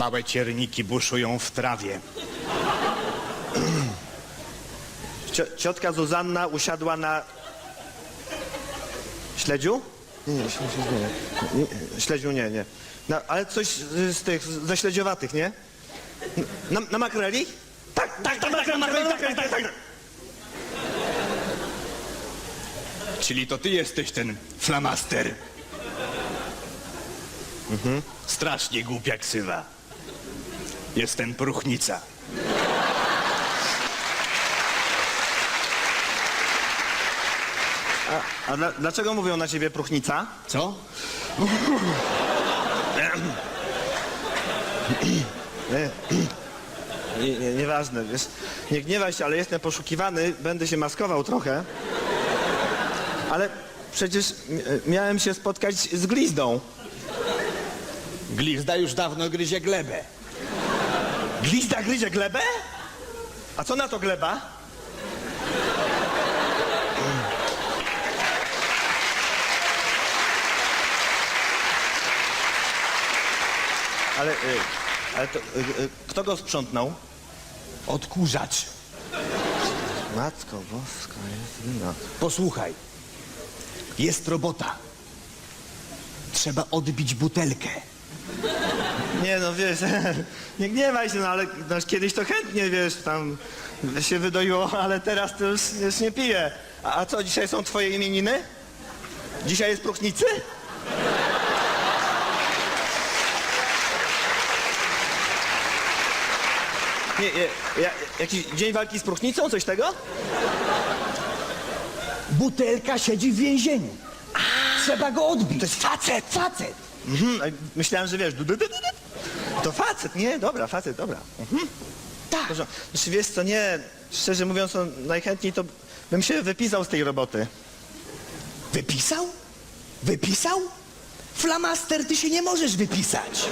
Małe cierniki buszują w trawie. Cio, ciotka Zuzanna usiadła na... Śledziu? Nie, nie, śledziu nie. nie. Śledziu nie, nie. Na, ale coś z, z tych, ze śledziowatych, nie? Na, na makreli? Tak, tak, tak, tak, na makreli, tak, tak, tak, tak. Czyli to ty jesteś ten flamaster. Mhm. Strasznie głupia ksywa. Jestem próchnica. A, a dla, dlaczego mówią na ciebie próchnica? Co? Nie, nie, nie, nieważne, wiesz. Nie gniewaj się, ale jestem poszukiwany, będę się maskował trochę. Ale przecież mi- miałem się spotkać z glizdą. Glizda już dawno gryzie glebę. Glizda gryzie glebę? A co na to gleba? Ale, y, ale to, y, y, kto go sprzątnął? Odkurzacz. Matko boska, jest no. Posłuchaj. Jest robota. Trzeba odbić butelkę. Nie no, wiesz, nie gniewaj się, no ale no, kiedyś to chętnie, wiesz, tam się wydoiło, ale teraz to już, już nie piję. A, a co, dzisiaj są twoje imieniny? Dzisiaj jest próchnicy? Nie, nie, ja, jakiś dzień walki z próchnicą, coś tego? Butelka siedzi w więzieniu. Trzeba go odbić. To jest facet, facet. Mhm, a myślałem, że wiesz, du, du, du, du, du. To facet, nie? Dobra, facet, dobra. Mhm. Tak. Dobrze. Znaczy, wiesz co, nie, szczerze mówiąc, to najchętniej to bym się wypisał z tej roboty. Wypisał? Wypisał? Flamaster, ty się nie możesz wypisać.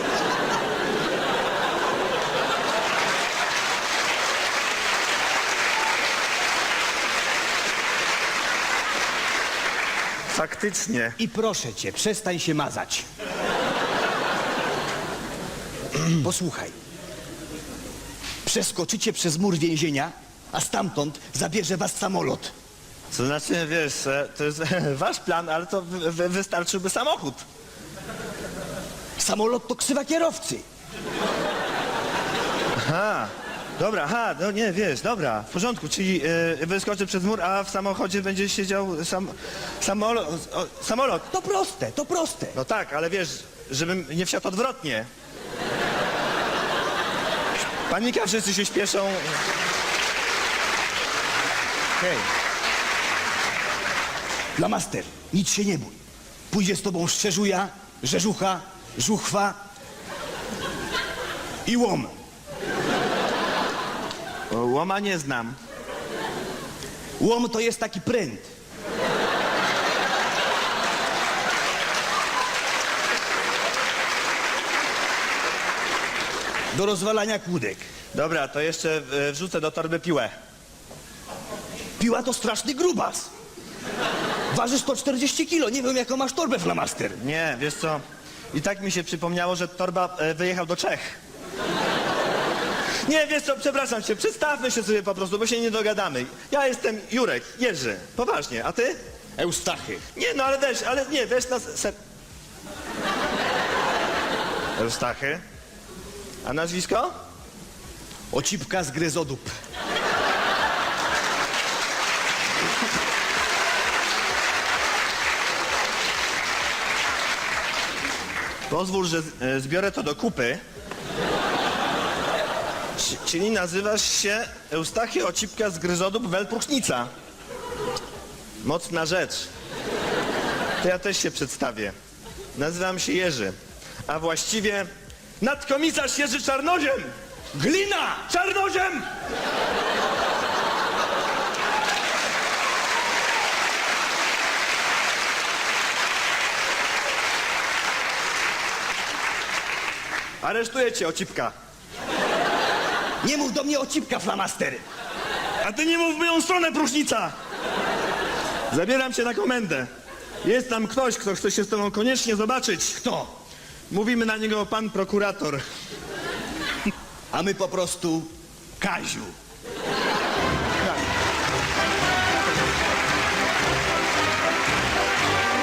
Faktycznie. I proszę cię, przestań się mazać. Posłuchaj. Przeskoczycie przez mur więzienia, a stamtąd zabierze was samolot. To znaczy, wiesz, e, to jest wasz plan, ale to wy, wy, wystarczyłby samochód. Samolot to ksywa kierowcy. Aha, dobra, aha, no nie, wiesz, dobra, w porządku, czyli e, wyskoczy przez mur, a w samochodzie będzie siedział sam, samolot, o, samolot. To proste, to proste. No tak, ale wiesz, żebym nie wsiadł odwrotnie. Panika, wszyscy się śpieszą. Hej, Flamaster, nic się nie bój. Pójdzie z tobą szczerzuja, rzeżucha, żuchwa i łom. o, łoma nie znam. Łom to jest taki pręt. Do rozwalania kłódek. Dobra, to jeszcze e, wrzucę do torby piłę. Piła to straszny grubas. Waży 140 kilo. Nie wiem, jaką masz torbę, flamaster. Nie, wiesz co, i tak mi się przypomniało, że torba e, wyjechał do Czech. Nie, wiesz co, przepraszam cię, przedstawmy się sobie po prostu, bo się nie dogadamy. Ja jestem Jurek, Jerzy, poważnie, a ty? Eustachy. Nie, no ale weź, ale nie, weź nas... Se... Eustachy? A nazwisko? Ocipka z gryzodup. Pozwól, że e, zbiorę to do kupy. C- Czyli nazywasz się Eustachy Ocipka z Gryzodób Welpruchnica. Mocna rzecz. To ja też się przedstawię. Nazywam się Jerzy, a właściwie nadkomisarz Jerzy Czarnoziem! Glina! Czarnoziem! Aresztuję cię, Ocipka. Nie mów do mnie ocipka, flamaster. A ty nie mów w moją stronę, próżnica! Zabieram cię na komendę. Jest tam ktoś, kto chce się z tobą koniecznie zobaczyć. Kto? Mówimy na niego pan prokurator. A my po prostu Kaziu.